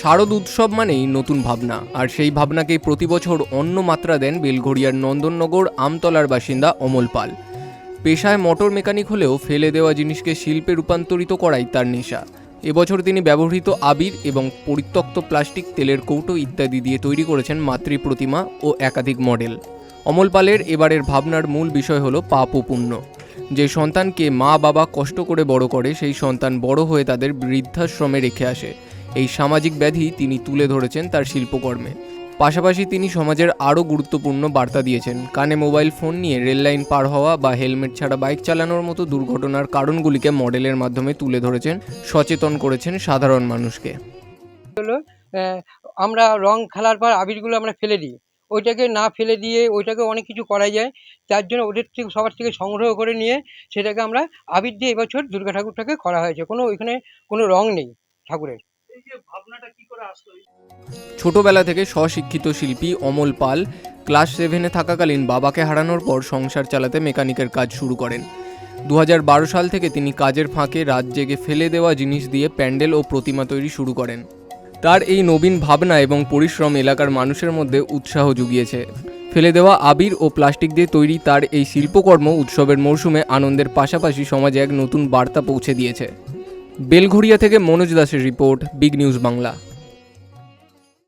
শারদ উৎসব মানেই নতুন ভাবনা, আর সেই ভাবনাকেই প্রতি বছর অন্য মাত্রা দেন বেলঘড়িয়ার নন্দননগর আমতলার বাসিন্দা অমল পাল। পেশায় মোটর মেকানিক হলেও ফেলে দেওয়া জিনিসকে শিল্পে রূপান্তরিত করাই তার নেশা। এবছর তিনি ব্যবহৃত আবির এবং পরিত্যক্ত প্লাস্টিক, তেলের কৌটো ইত্যাদি দিয়ে তৈরি করেছেন মাতৃ প্রতিমা ও একাধিক মডেল। অমল পালের এবারের ভাবনার মূল বিষয় হলো পাপ ও পুণ্য। যে সন্তানকে মা বাবা কষ্ট করে বড় করে, সেই সন্তান বড় হয়ে তাদের বৃদ্ধাশ্রমে রেখে আসে। এই সামাজিক ব্যাধি তিনি তুলে ধরেছেন তার শিল্পকর্মে। পাশাপাশি তিনি সমাজের আরও গুরুত্বপূর্ণ বার্তা দিয়েছেন। কানে মোবাইল ফোন নিয়ে রেললাইন পার হওয়া বা হেলমেট ছাড়া বাইক চালানোর মতো দুর্ঘটনার কারণগুলিকে মডেলের মাধ্যমে তুলে ধরেছেন, সচেতন করেছেন সাধারণ মানুষকে। হলো আমরা রং খেলার পর আবিরগুলো আমরা ফেলে দিই। ওইটাকে না ফেলে দিয়ে ওইটাকে অনেক কিছু করা যায়। তার জন্য ওদের থেকে, সবার থেকে সংগ্রহ করে নিয়ে সেটাকে আমরা আবির দিয়ে এবছর দুর্গা ঠাকুরটাকে করা হয়েছে। কোনো ওইখানে কোনো রং নেই ঠাকুরের। ছোটবেলা থেকে স্বশিক্ষিত শিল্পী অমল পাল ক্লাস সেভেনে থাকাকালীন বাবাকে হারানোর পর সংসার চালাতে মেকানিকের কাজ শুরু করেন। দু হাজার বারো সাল থেকে তিনি কাজের ফাঁকে রাত জেগে ফেলে দেওয়া জিনিস দিয়ে প্যান্ডেল ও প্রতিমা তৈরি শুরু করেন। তার এই নবীন ভাবনা এবং পরিশ্রম এলাকার মানুষের মধ্যে উৎসাহ জুগিয়েছে। ফেলে দেওয়া আবির ও প্লাস্টিক দিয়ে তৈরি তার এই শিল্পকর্ম উৎসবের মরশুমে আনন্দের পাশাপাশি সমাজে এক নতুন বার্তা পৌঁছে দিয়েছে। বেলঘড়িয়া থেকে মনোজ দাসের রিপোর্ট বিগ নিউজ বাংলা।